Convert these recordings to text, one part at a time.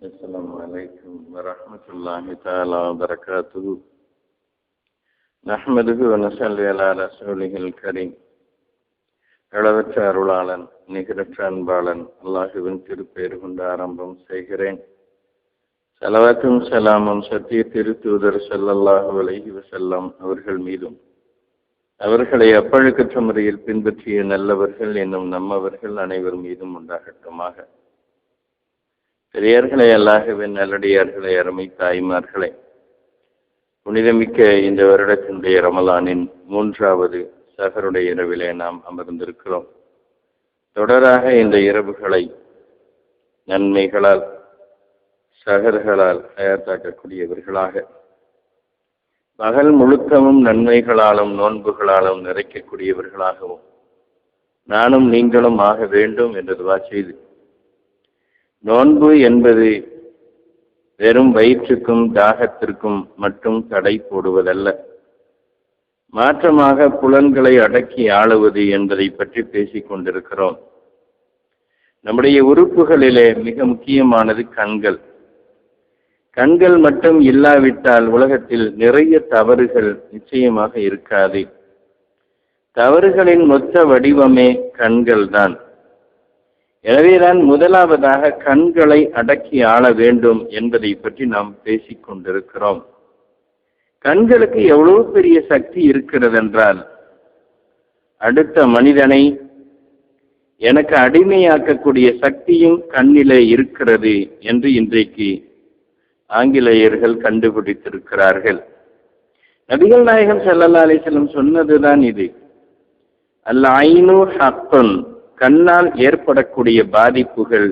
السلام عليكم ورحمة الله تعالى وبركاته نحمده ونصلي على رسوله الكريم அளவற்ற அருளாளன் நிகரற்ற அன்பாளன் அல்லாஹுவின் திருப்பெயர் கொண்டு ஆரம்பம் செய்கிறேன் செலவாக்கும் செலாமும் சத்திய திருத்தூதர் செல்லல்லாஹு அலைஹி வசல்லம் அவர்கள் மீதும் அவர்களை அப்பழுக்கற்ற முறையில் பின்பற்றிய நல்லவர்கள் என்னும் நம்மவர்கள் அனைவர் மீதும் உண்டாகட்டுமாக பெரியார்களே அல்லாகவே நல்லடியார்களே அருமை தாய்மார்களே. புனிதமிக்க இந்த வருடத்தினுடைய ரமலானின் மூன்றாவது சகருடைய இரவிலே நாம் அமர்ந்திருக்கிறோம். தொடராக இந்த இரவுகளை நன்மைகளால் சகர்களால் தயார்த்தாக்கக்கூடியவர்களாக பகல் முழுக்கமும் நன்மைகளாலும் நோன்புகளாலும் நிறைக்கக்கூடியவர்களாகவும் நானும் நீங்களும் ஆக வேண்டும் என்று துவா செய்து நோன்பு என்பது வெறும் வயிற்றுக்கும் தாகத்திற்கும் மட்டும் தடை போடுவதல்ல. மாற்றமாக புலன்களை அடக்கி ஆளுவது என்பதை பற்றி பேசிக் கொண்டிருக்கிறோம். நம்முடைய உறுப்புகளிலே மிக முக்கியமானது கண்கள். கண்கள் மட்டும் இல்லாவிட்டால் உலகத்தில் நிறைய தவறுகள் நிச்சயமாக இருக்காது. தவறுகளின் மொத்த வடிவமே கண்கள்தான். தான் முதலாவதாக கண்களை அடக்கி ஆள வேண்டும் என்பதை பற்றி நாம் பேசிக் கொண்டிருக்கிறோம். கண்களுக்கு எவ்வளவு பெரிய சக்தி இருக்கிறது என்றால் அடுத்த மனிதனை எனக்கு அடிமையாக்கக்கூடிய சக்தியும் கண்ணிலே இருக்கிறது என்று இன்றைக்கு ஆங்கிலேயர்கள் கண்டுபிடித்திருக்கிறார்கள். நபிகள் நாயகம் செல்லல்லா அலிசலம் சொன்னதுதான் இது. அல்ல ஐநூ ஹக்கன். கண்ணால் ஏற்படக்கூடிய பாதிப்புகள்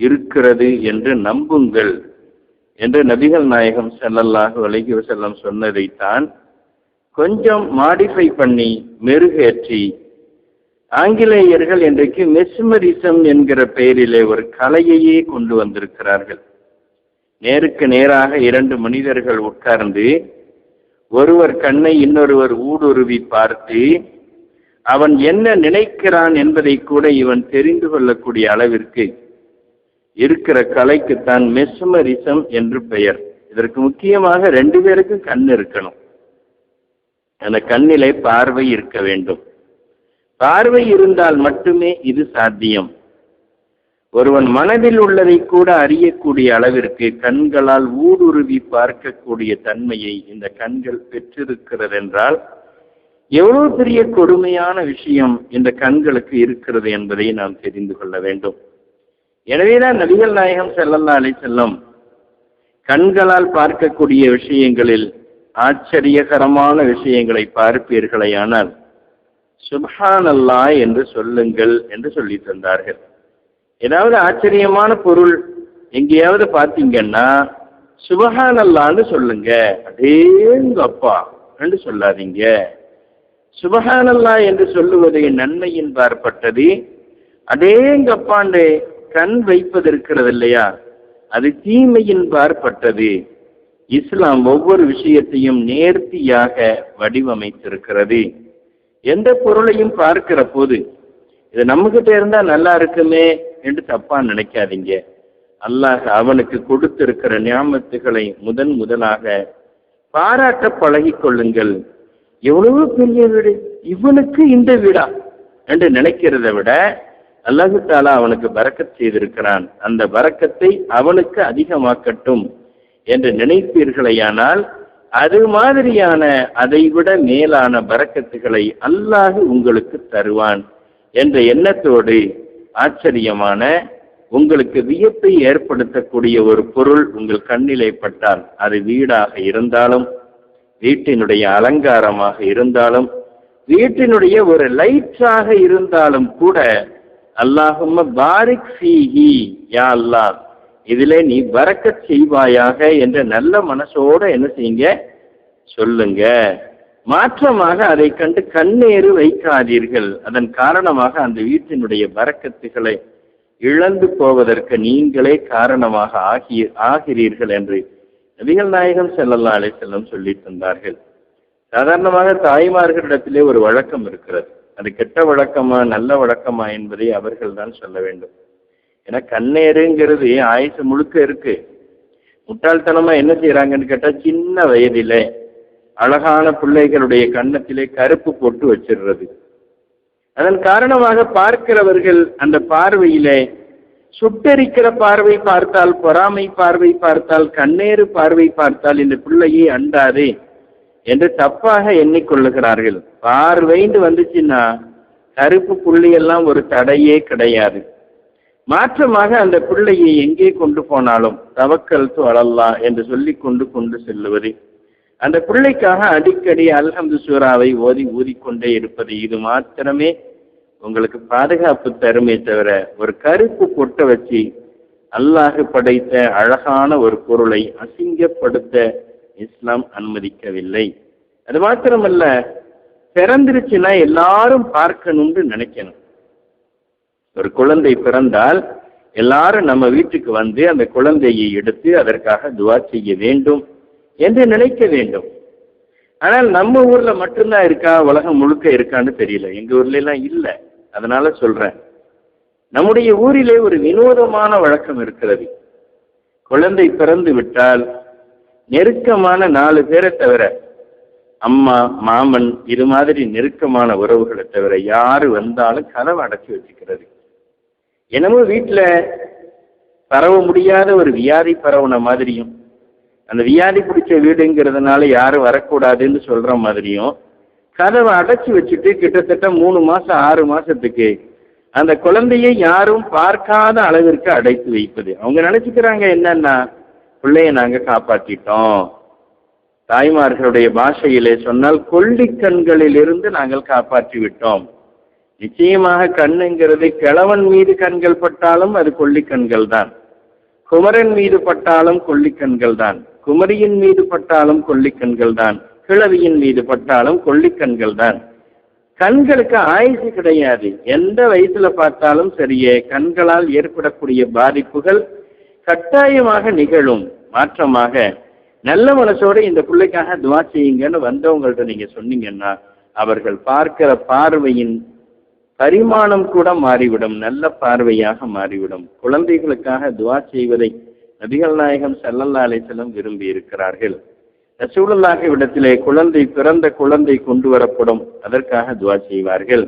இருக்கிறது என்று நம்புங்கள் என்று நபிகள் நாயகம் செல்லல்லாக விலகி செல்லம் சொன்னதைத்தான் கொஞ்சம் மாடிஃபை பண்ணி மெருகேற்றி ஆங்கிலேயர்கள் இன்றைக்கு மெஸ்மரிசம் என்கிற பெயரிலே ஒரு கலையையே கொண்டு வந்திருக்கிறார்கள். நேருக்கு நேராக இரண்டு மனிதர்கள் உட்கார்ந்து ஒருவர் கண்ணை இன்னொருவர் ஊடுருவி பார்த்து அவன் என்ன நினைக்கிறான் என்பதை கூட இவன் தெரிந்து கொள்ளக்கூடிய அளவிற்கு இருக்கிற கலைக்குத்தான் மெஸ்மரிசம் என்று பெயர். இதற்கு முக்கியமாக ரெண்டு பேருக்கும் கண் இருக்கணும். அந்த கண்ணிலே பார்வை இருக்க வேண்டும். பார்வை இருந்தால் மட்டுமே இது சாத்தியம். ஒருவன் மனதில் உள்ளதை கூட அறியக்கூடிய அளவிற்கு கண்களால் ஊடுருவி பார்க்கக்கூடிய தன்மையை இந்த கண்கள் பெற்றிருக்கிறது என்றால் எவ்வளவு பெரிய கொடுமையான விஷயம் இந்த கண்களுக்கு இருக்கிறது என்பதை நாம் தெரிந்து கொள்ள வேண்டும். எனவேதான் நபிகள் நாயகம் செல்லல்லா அலை செல்லம் கண்களால் பார்க்கக்கூடிய விஷயங்களில் ஆச்சரியகரமான விஷயங்களை பார்ப்பீர்களே ஆனால் சுபஹான் அல்லா என்று சொல்லுங்கள் என்று சொல்லி தந்தார்கள். ஏதாவது ஆச்சரியமான பொருள் எங்கேயாவது பார்த்தீங்கன்னா சுபஹான் அல்லான்னு சொல்லுங்க. அடேங்கப்பா என்று சொல்லாதீங்க. சுபஹானல்லா என்று சொல்லுவது நன்மையின் பார்ப்பட்டது. அடேங்கப்பாண்டு கண் வைப்பது இருக்கிறது இல்லையா அது தீமையின் பார்ப்பட்டது. இஸ்லாம் ஒவ்வொரு விஷயத்தையும் நேர்த்தியாக வடிவமைத்திருக்கிறது. எந்த பொருளையும் பார்க்கிற போது இது நம்மகிட்ட இருந்தா நல்லா இருக்குமே என்று தப்பா நினைக்காதீங்க. அல்லாஹ் அவனுக்கு கொடுத்திருக்கிற ஞாபகத்துகளை முதன் முதலாக பாராட்ட பழகி கொள்ளுங்கள். எவ்வளவு பெரிய வீடு? இவனுக்கு இந்த வீடா? என்று நினைக்கிறத விட அல்லாஹு தாலா அவனுக்கு பறக்கத் செய்திருக்கிறான். அந்த பறக்கத்தை அவனுக்கு அதிகமாக்கட்டும் என்று நினைப்பீர்களேயானால் அது மாதிரியான அதைவிட மேலான பறக்கத்துகளை அல்லாஹு உங்களுக்கு தருவான் என்ற எண்ணத்தோடு ஆச்சரியமான உங்களுக்கு வியப்பை ஏற்படுத்தக்கூடிய ஒரு பொருள் உங்கள் கண்ணிலே பட்டால் அது வீடாக இருந்தாலும் வீட்டினுடைய அலங்காரமாக இருந்தாலும் வீட்டினுடைய ஒரு லைட்டாக இருந்தாலும் கூட அல்லாஹும்ம பாரிக் சீஹி யா அல்லாஹ் இதிலே நீ பறக்கச் செய்வாயாக என்ற நல்ல மனசோட என்ன செய்யுங்க? சொல்லுங்க. மாற்றமாக அதை கண்டு கண்ணேறு வைக்காதீர்கள். அதன் காரணமாக அந்த வீட்டினுடைய வரக்கத்துகளை இழந்து போவதற்கு நீங்களே காரணமாக ஆகி ஆகிறீர்கள் என்று நபிகள் நாயகம் செல்லல்லா அலை செல்லம் சொல்லி தந்தார்கள். சாதாரணமாக தாய்மார்களிடத்திலே ஒரு வழக்கம் இருக்கிறது. அது கெட்ட வழக்கமா நல்ல வழக்கமா என்பதை அவர்கள் தான் சொல்ல வேண்டும். ஏன்னா கண்ணேருங்கிறது ஆயுசு முழுக்க இருக்கு. முட்டாள்தனமா என்ன செய்யறாங்கன்னு கேட்டா சின்ன வயதில அழகான பிள்ளைகளுடைய கன்னத்திலே கருப்பு போட்டு வச்சிடுறது. அதன் காரணமாக பார்க்கிறவர்கள் அந்த பார்வையிலே சுட்டரிக்கிற பார்வை பார்த்தால் பொறாமை பார்வை பார்த்தால் கண்ணேறு பார்வை பார்த்தால் இந்த பிள்ளையை அண்டாதே என்று தப்பாக எண்ணிக்கொள்ளுகிறார்கள். பார்வைன்னு வந்துச்சுன்னா கருப்பு புள்ளியெல்லாம் ஒரு தடையே கிடையாது. மாற்றமாக அந்த பிள்ளையை எங்கே கொண்டு போனாலும் தவக்கல் அழல்லா என்று சொல்லி கொண்டு கொண்டு செல்லுவது. அந்த பிள்ளைக்காக அடிக்கடி அல்ஹம்து சூறாவை ஓதி ஊதிக்கொண்டே இருப்பது. இது மாத்திரமே உங்களுக்கு பாதுகாப்பு தருமே தவிர ஒரு கருப்பு பொட்டை வச்சு அல்லாஹ் படைத்த அழகான ஒரு பொருளை அசிங்கப்படுத்த இஸ்லாம் அனுமதிக்கவில்லை. அது மாத்திரமல்ல பிறந்துருச்சுன்னா எல்லாரும் பார்க்கணும்னு நினைக்கணும். ஒரு குழந்தை பிறந்தால் எல்லாரும் நம்ம வீட்டுக்கு வந்து அந்த குழந்தையை எடுத்து அதற்காக துவா செய்ய வேண்டும் என்று நினைக்க வேண்டும். ஆனால் நம்ம ஊர்ல மட்டும்தான் இருக்கா? உலகம் முழுக்க இருக்கான்னு தெரியல. எங்க ஊர்ல எல்லாம் இல்லை. அதனால சொல்றேன். நம்முடைய ஊரிலே ஒரு வினோதமான வழக்கம் இருக்கிறது. குழந்தை பிறந்து விட்டால் நெருக்கமான நாலு பேரை தவிர அம்மா மாமன் இது மாதிரி நெருக்கமான உறவுகளை தவிர யாரு வந்தாலும் கதவை அடைச்சி வச்சுக்கிறது. என்னமோ வீட்டில் பரவ முடியாத ஒரு வியாதி பரவுன மாதிரியும் அந்த வியாதி பிடிச்ச வீடுங்கிறதுனால யாரும் வரக்கூடாதுன்னு சொல்ற மாதிரியும் கதவை அடைச்சி வச்சுட்டு கிட்டத்தட்ட மூணு மாசம் ஆறு மாசத்துக்கு அந்த குழந்தையை யாரும் பார்க்காத அளவிற்கு அடைத்து வைப்பது. அவங்க நினைச்சுக்கிறாங்க என்னன்னா பிள்ளைய நாங்க காப்பாத்திட்டோம். தாய்மார்களுடைய பாஷையிலே சொன்னால் கொள்ளி கண்களிலிருந்து நாங்கள் காப்பாற்றி விட்டோம். நிச்சயமாக கண்ணுங்கிறது கிழவன் மீது கண்கள் பட்டாலும் அது கொள்ளி கண்கள் தான். குமரன் மீது பட்டாலும் கொள்ளி கண்கள் தான். குமரியின் மீது பட்டாலும் கொள்ளி கண்கள் தான். கிழவியின் மீது பட்டாலும் கொள்ளி கண்கள் தான். கண்களுக்கு ஆயுசு கிடையாது. எந்த வயசுல பார்த்தாலும் சரியே கண்களால் ஏற்படக்கூடிய பாதிப்புகள் கட்டாயமாக நிகழும். மாற்றமாக. நல்ல மனசோட இந்த பிள்ளைக்காக துவா செய்யுங்கன்னு வந்தவங்கள்ட்ட நீங்க சொன்னீங்கன்னா அவர்கள் பார்க்கிற பார்வையின் பரிமாணம் கூட மாறிவிடும். நல்ல பார்வையாக மாறிவிடும். குழந்தைகளுக்காக துவா செய்வதை நபிகள் நாயகம் செல்லல்லா அலிசலம் விரும்பி இருக்கிறார்கள். ரசூலுல்லாஹி இடத்திலே குழந்தை பிறந்த குழந்தை கொண்டு வரப்படும். அதற்காக துவா செய்வார்கள்.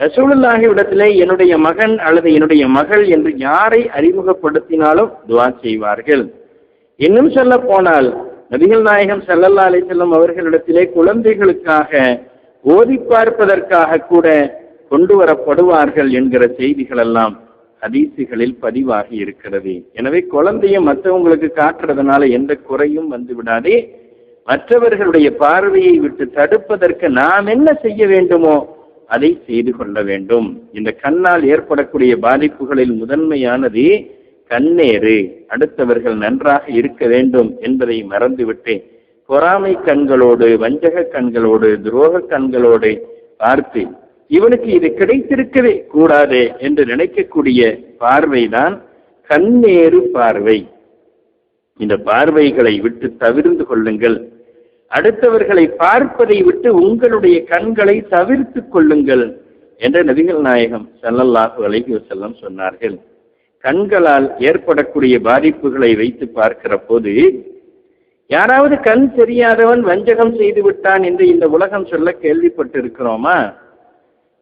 ரசூலுல்லாஹி இடத்திலே என்னுடைய மகன் அல்லது என்னுடைய மகள் என்று யாரை அறிமுகப்படுத்தினாலும் துவா செய்வார்கள். இன்னும் சொல்ல போனால் நபிகள் நாயகம் சல்லல்லா அலிசல்லம் அவர்களிடத்திலே குழந்தைகளுக்காக ஓதி பார்ப்பதற்காக கூட கொண்டு வரப்படுவார்கள் என்கிற செய்திகள் எல்லாம் ஹதீசுகளில் பதிவாகி இருக்கிறது. எனவே குழந்தைய மற்றவங்களுக்கு காட்டுறதுனால எந்த குறையும் வந்து விடாதே. மற்றவர்களுடைய பார்வையை விட்டு தடுப்பதற்கு நாம் என்ன செய்ய வேண்டுமோ அதை செய்து கொள்ள வேண்டும். இந்த கண்ணால் ஏற்படக்கூடிய பாதிப்புகளில் முதன்மையானது கண்ணேறு. அடுத்தவர்கள் நன்றாக இருக்க வேண்டும் என்பதை மறந்துவிட்டு பொறாமை கண்களோடு வஞ்சக கண்களோடு துரோக கண்களோடு பார்த்து இவனுக்கு இது கிடைத்திருக்கவே கூடாது என்று நினைக்கக்கூடிய பார்வைதான் கண்ணேறு பார்வை. இந்த பார்வைகளை விட்டு தவிர்ந்து கொள்ளுங்கள். அடுத்தவர்களை பார்ப்பதை விட்டு உங்களுடைய கண்களை தவிர்த்து கொள்ளுங்கள் என்ற நபிகள் நாயகம் செல்லல்லாஹு அலைஹி செல்லம் சொன்னார்கள். கண்களால் ஏற்படக்கூடிய பாதிப்புகளை வைத்து பார்க்கிற போது யாராவது கண் தெரியாதவன் வஞ்சகம் செய்து விட்டான் என்று இந்த உலகம் சொல்ல கேள்விப்பட்டிருக்கிறோமா?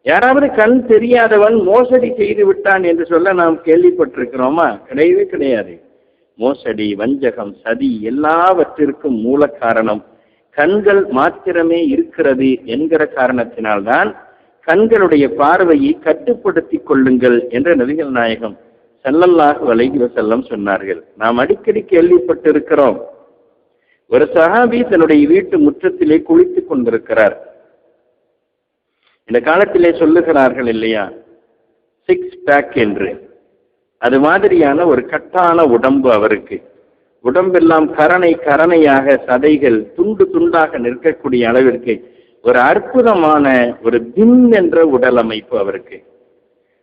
யாராவது கண் தெரியாதவன் மோசடி செய்து விட்டான் என்று சொல்ல நாம் கேள்விப்பட்டிருக்கிறோமா? கிடையவே கிடையாது. மோசடி வஞ்சகம் சதி எல்லாவற்றிற்கும் மூல காரணம் கண்கள் மாத்திரமே இருக்கிறது என்கிற காரணத்தினால்தான் கண்களுடைய பார்வையை கட்டுப்படுத்தி கொள்ளுங்கள் என்ற நபிகள் நாயகம் செல்லல்லாக வலைகிவ செல்லம் சொன்னார்கள். நாம் அடிக்கடி கேள்விப்பட்டிருக்கிறோம். ஒரு சஹாபி தன்னுடைய வீட்டு முற்றத்திலே குளித்துக் கொண்டிருக்கிறார். இந்த காலத்திலே சொல்லுகிறார்கள் இல்லையா? சிக்ஸ் பேக் என்று. அது மாதிரியான ஒரு கட்டான உடம்பு அவருக்கு. உடம்பெல்லாம் கரணை கரணையாக சதைகள் துண்டு துண்டாக நிற்கக்கூடிய அளவிற்கு ஒரு அற்புதமான ஒரு தின் என்ற உடல் அமைப்பு அவருக்கு.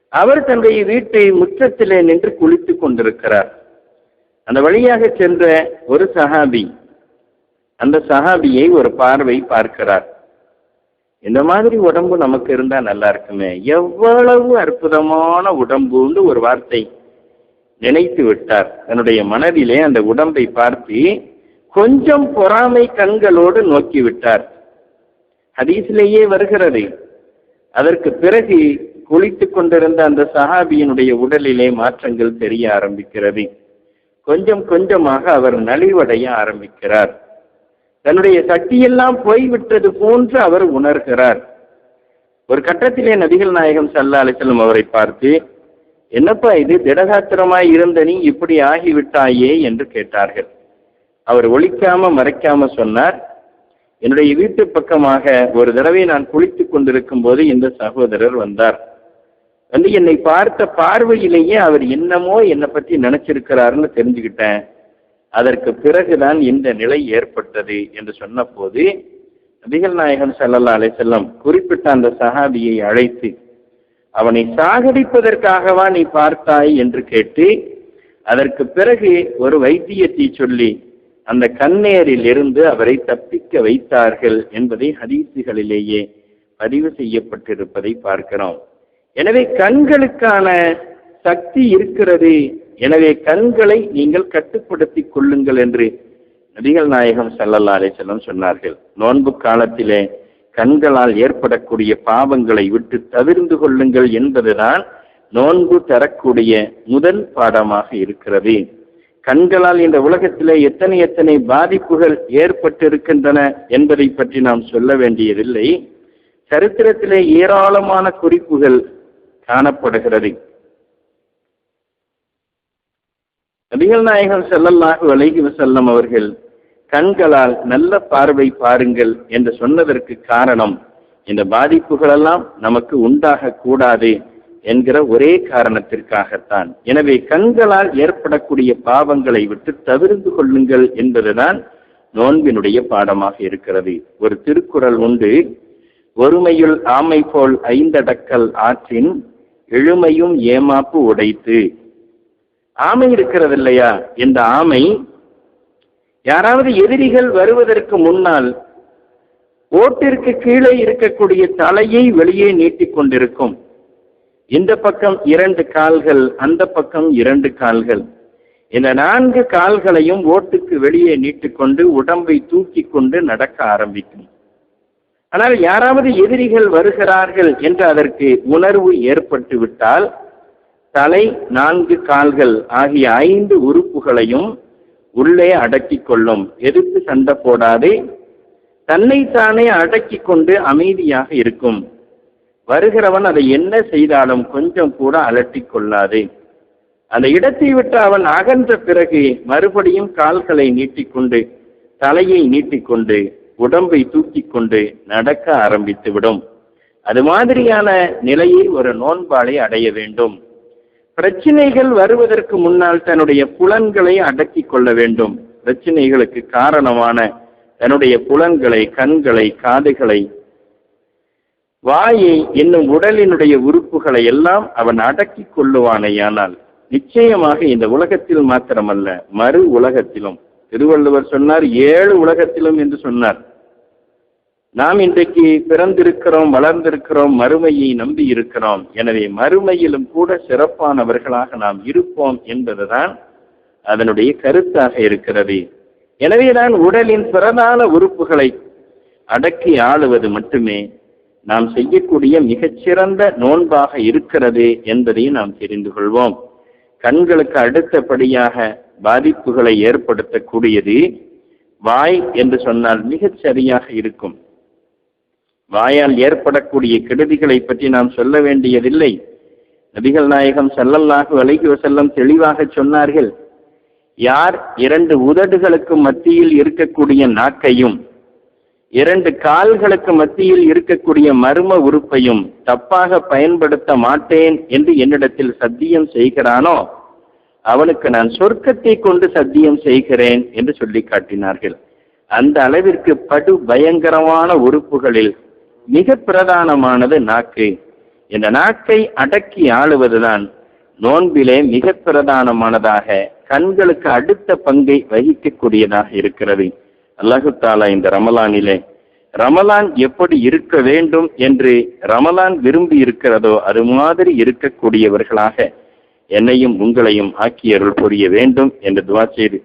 அவர் தன்னுடைய வீட்டை முற்றத்திலே நின்று குளித்துக் கொண்டிருக்கிறார். அந்த வழியாக சென்ற ஒரு சஹாபி அந்த சஹாபியை ஒரு பார்வை பார்க்கிறார். இந்த மாதிரி உடம்பு நமக்கு இருந்தா நல்லா இருக்குமே. எவ்வளவு அற்புதமான உடம்புன்னு ஒரு வார்த்தை நினைத்து விட்டார். தன்னுடைய மனதிலே அந்த உடம்பை பார்த்து கொஞ்சம் பொறாமை கண்களோடு நோக்கி விட்டார். ஹதீஸிலேயே வருகிறது. அதற்கு பிறகு குளித்துக் கொண்டிருந்த அந்த சஹாபியினுடைய உடலிலே மாற்றங்கள் தெரிய ஆரம்பிக்கிறது. கொஞ்சம் கொஞ்சமாக அவர் நலிவடைய ஆரம்பிக்கிறார். தன்னுடைய சக்தியெல்லாம் போய்விட்டது போன்று அவர் உணர்கிறார். ஒரு கட்டத்திலே நபிகள் நாயகம் சல்லா அலிசல்லம் அவரை பார்த்து என்னப்பா இது? திடகாத்திரமாய் இருந்த நீ இப்படி ஆகிவிட்டாயே? என்று கேட்டார்கள். அவர் ஒழிக்காம மறைக்காம சொன்னார் என்னுடைய வீட்டு பக்கமாக ஒரு தடவை நான் குளித்துக் கொண்டிருக்கும் போது இந்த சகோதரர் வந்தார். வந்து என்னை பார்த்த பார்வையிலேயே அவர் என்னமோ என்னை பத்தி நினைச்சிருக்கிறாருன்னு தெரிஞ்சுக்கிட்டேன். அதற்கு பிறகுதான் இந்த நிலை ஏற்பட்டது என்று சொன்ன போது நபிகள் நாயகன் சல்லல்லா அலிசல்லம் குறிப்பிட்ட அந்த சஹாபியை அழைத்து அவனை சாகடிப்பதற்காகவா நீ பார்த்தாய்? என்று கேட்டு அதற்கு பிறகு ஒரு வைத்தியத்தை சொல்லி அந்த கண்ணேரில் இருந்து அவரை தப்பிக்க வைத்தார்கள் என்பதை ஹதீசுகளிலேயே பதிவு செய்யப்பட்டிருப்பதை பார்க்கிறோம். எனவே கண்களுக்கான சக்தி இருக்கிறது எனவே கண்களை நீங்கள் கட்டுப்படுத்திக் கொள்ளுங்கள் என்று நபிகள் நாயகம் சல்லல்லா அலிசல்லம் சொன்னார்கள். நோன்பு காலத்திலே கண்களால் ஏற்படக்கூடிய பாவங்களை விட்டு தவிர்ந்து கொள்ளுங்கள் என்பதுதான் நோன்பு தரக்கூடிய முதல் பாடமாக இருக்கிறது. கண்களால் இந்த உலகத்திலே எத்தனை எத்தனை பாதிப்புகள் ஏற்பட்டிருக்கின்றன என்பதை பற்றி நாம் சொல்ல வேண்டியதில்லை. சரித்திரத்திலே ஏராளமான குறிப்புகள் காணப்படுகிறது. நபிகள் நாயகம் செல்லல்லாஹு அலைஹி வசல்லம் அவர்கள் கண்களால் நல்ல பார்வை பாருங்கள் என்று சொன்னதற்கு காரணம் இந்த பாதிப்புகளெல்லாம் நமக்கு உண்டாக கூடாது என்கிற ஒரே காரணத்திற்காகத்தான். எனவே கண்களால் ஏற்படக்கூடிய பாவங்களை விட்டு தவிர்த்து கொள்ளுங்கள் என்பதுதான் நோன்பினுடைய பாடமாக இருக்கிறது. ஒரு திருக்குறள் உண்டு ஒருமையுள் ஆமை போல் ஐந்தடக்கல் ஆற்றின் எழுமையும் ஏமாப்பு உடைத்து ஆமை இருக்கிறது இல்லையா இந்த ஆமை யாராவது எதிரிகள் வருவதற்கு முன்னால் ஓட்டிற்கு கீழே இருக்கக்கூடிய தலையை வெளியே நீட்டிக்கொண்டிருக்கும் இந்த பக்கம் இரண்டு கால்கள் அந்த பக்கம் இரண்டு கால்கள். இந்த நான்கு கால்களையும் ஓட்டுக்கு வெளியே நீட்டிக்கொண்டு உடம்பை தூக்கி கொண்டு நடக்க ஆரம்பிக்கும். ஆனால் யாராவது எதிரிகள் வருகிறார்கள் என்று அதற்கு உணர்வு ஏற்பட்டு விட்டால் தலை நான்கு கால்கள் ஆகிய ஐந்து உறுப்புகளையும் உள்ளே அடக்கிக் கொள்ளும். எதிர்த்து சண்டை போடாதே. தன்னைத்தானே அடக்கி கொண்டு அமைதியாக இருக்கும். வருகிறவன் அதை என்ன செய்தாலும் கொஞ்சம் கூட அலட்டிக் கொள்ளாதே. அந்த இடத்தை விட்டு அவன் அகன்ற பிறகு மறுபடியும் கால்களை நீட்டிக்கொண்டு தலையை நீட்டிக்கொண்டு உடம்பை தூக்கி கொண்டு நடக்க ஆரம்பித்து விடும். அது மாதிரியான நிலையை ஒரு நோன்பாளை அடைய வேண்டும். பிரச்சனைகள் வருவதற்கு முன்னால் தன்னுடைய புலன்களை அடக்கி கொள்ள வேண்டும். பிரச்சனைகளுக்கு காரணமான தன்னுடைய புலன்களை கண்களை காதுகளை வாயை என்னும் உடலினுடைய உறுப்புகளை எல்லாம் அவன் அடக்கி கொள்ளுவானேயானால் நிச்சயமாக இந்த உலகத்தில் மாத்திரமல்ல மறு உலகத்திலும். திருவள்ளுவர் சொன்னார் ஏழு உலகத்திலும் என்று சொன்னார். நாம் இன்றைக்கு பிறந்திருக்கிறோம் வளர்ந்திருக்கிறோம் மறுமையை நம்பி இருக்கிறோம். எனவே மறுமையிலும் கூட சிறப்பானவர்களாக நாம் இருப்போம் என்பதுதான் அதனுடைய கருத்தாக இருக்கிறது. எனவே நான் உடலின் பிரதான உறுப்புகளை அடக்கி ஆளுவது மட்டுமே நாம் செய்யக்கூடிய மிகச்சிறந்த நோன்பாக இருக்கிறது என்பதை நாம் தெரிந்து கொள்வோம். கண்களுக்கு அடுத்தபடியாக பாதிப்புகளை ஏற்படுத்தக்கூடியது வாய் என்று சொன்னால் மிகச் சரியாக இருக்கும். வாயால் ஏற்படக்கூடிய கெடுதிகளை பற்றி நாம் சொல்ல வேண்டியதில்லை. நபிகள் நாயகம் செல்லல்லாக அலைஹி செல்லம் தெளிவாக சொன்னார்கள் யார் இரண்டு உதடுகளுக்கு மத்தியில் இருக்கக்கூடிய நாக்கையும் இரண்டு கால்களுக்கு மத்தியில் இருக்கக்கூடிய மர்ம உறுப்பையும் தப்பாக பயன்படுத்த மாட்டேன் என்று என்னிடத்தில் சத்தியம் செய்கிறானோ? அவனுக்கு நான் சொர்க்கத்தை கொண்டு சத்தியம் செய்கிறேன் என்று சொல்லி காட்டினார்கள். அந்த அளவிற்கு படு பயங்கரமான உறுப்புகளில் மிக பிரதானமானது நாக்கு. இந்த நாக்கை அடக்கி ஆளுவதுதான் நோன்பிலே மிக பிரதானமானதாக கண்களுக்கு அடுத்த பங்கை வகிக்கக்கூடியதாக இருக்கிறது. அல்லாஹு தாலா இந்த ரமலானிலே ரமலான் எப்படி இருக்க வேண்டும் என்று ரமலான் விரும்பி இருக்கிறதோ அது மாதிரி இருக்கக்கூடியவர்களாக என்னையும் உங்களையும் ஆக்கியருள் புரிய வேண்டும் என்று துவா செய்து